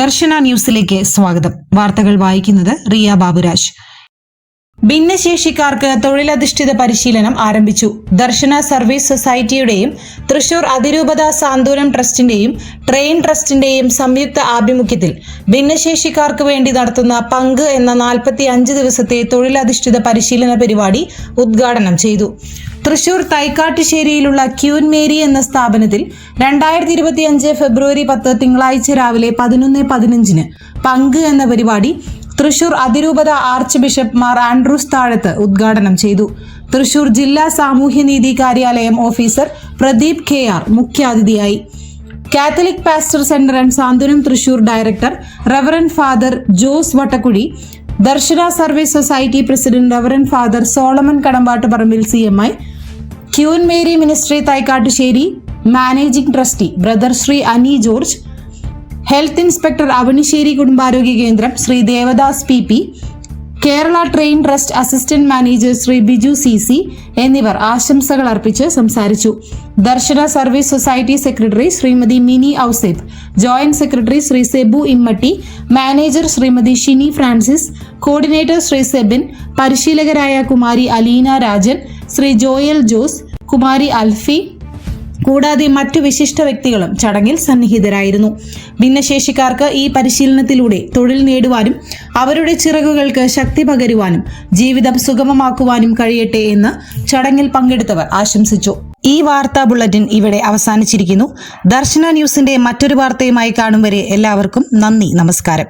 ദർശന ന്യൂസിലേക്ക് സ്വാഗതം. വാർത്തകൾ വായിക്കുന്നത് റിയ ബാബുരാജ്. ഭിന്നശേഷിക്കാർക്ക് തൊഴിലധിഷ്ഠിത പരിശീലനം ആരംഭിച്ചു. ദർശന സർവീസ് സൊസൈറ്റിയുടെയും തൃശൂർ അതിരൂപത സാന്ത്വനം ട്രസ്റ്റിന്റെയും ട്രെയിൻ ട്രസ്റ്റിന്റെയും സംയുക്ത ആഭിമുഖ്യത്തിൽ ഭിന്നശേഷിക്കാർക്ക് വേണ്ടി നടത്തുന്ന പങ്ക് എന്ന നാൽപ്പത്തി അഞ്ച് ദിവസത്തെ തൊഴിലധിഷ്ഠിത പരിശീലന പരിപാടി ഉദ്ഘാടനം ചെയ്തു. തൃശൂർ തൈക്കാട്ടുശ്ശേരിയിലുള്ള ക്യൂൻ മേരി എന്ന സ്ഥാപനത്തിൽ രണ്ടായിരത്തി ഇരുപത്തി അഞ്ച് ഫെബ്രുവരി പത്ത് തിങ്കളാഴ്ച രാവിലെ പതിനൊന്ന് പതിനഞ്ചിന് പങ്ക് എന്ന പരിപാടി തൃശൂർ അതിരൂപത ആർച്ച് ബിഷപ്പ് മാർ ആൻഡ്രൂസ് താഴത്ത് ഉദ്ഘാടനം ചെയ്തു. തൃശൂർ ജില്ലാ സാമൂഹ്യനീതി കാര്യാലയം ഓഫീസർ പ്രദീപ് കെ ആർ മുഖ്യാതിഥിയായി. Catholic pastor centre and Santhwanam Thrissur director reverend father Jose Vattakuzhi Darshana service society president reverend father Solomon Kadambattu Parambil C M I queen Mary ministry Thaikattussery managing trustee brother Sri Ani George health inspector Avanissery കുടുംബാരോഗ്യ കേന്ദ്രം Sri Devadas P P Kerala train trust assistant manager Sri Biju C C എന്നിവർ ആശംസകൾ അർപ്പിച്ച് സംസാരിച്ചു. Darshana service society secretary Srimathi Mini Auseph joint secretary Sri Sebu Immatty manager Srimathi Shini Francis coordinator Sri Sebin പരിശീലകരായ Kumari Aleena Rajan Shri Joel Jose Kumari Alfi കൂടാതെ മറ്റു വിശിഷ്ട വ്യക്തികളും ചടങ്ങിൽ സന്നിഹിതരായിരുന്നു. ഭിന്നശേഷിക്കാർക്ക് ഈ പരിശീലനത്തിലൂടെ തൊഴിൽ നേടുവാനും അവരുടെ ചിറകുകൾക്ക് ശക്തി പകരുവാനും ജീവിതം സുഗമമാക്കുവാനും കഴിയട്ടെ എന്ന് ചടങ്ങിൽ പങ്കെടുത്തവർ ആശംസിച്ചു. ഈ വാർത്താ ബുള്ളറ്റിൻ ഇവിടെ അവസാനിച്ചിരിക്കുന്നു. ദർശന ന്യൂസിന്റെ മറ്റൊരു വാർത്തയുമായി കാണും വരെ എല്ലാവർക്കും നന്ദി നമസ്കാരം.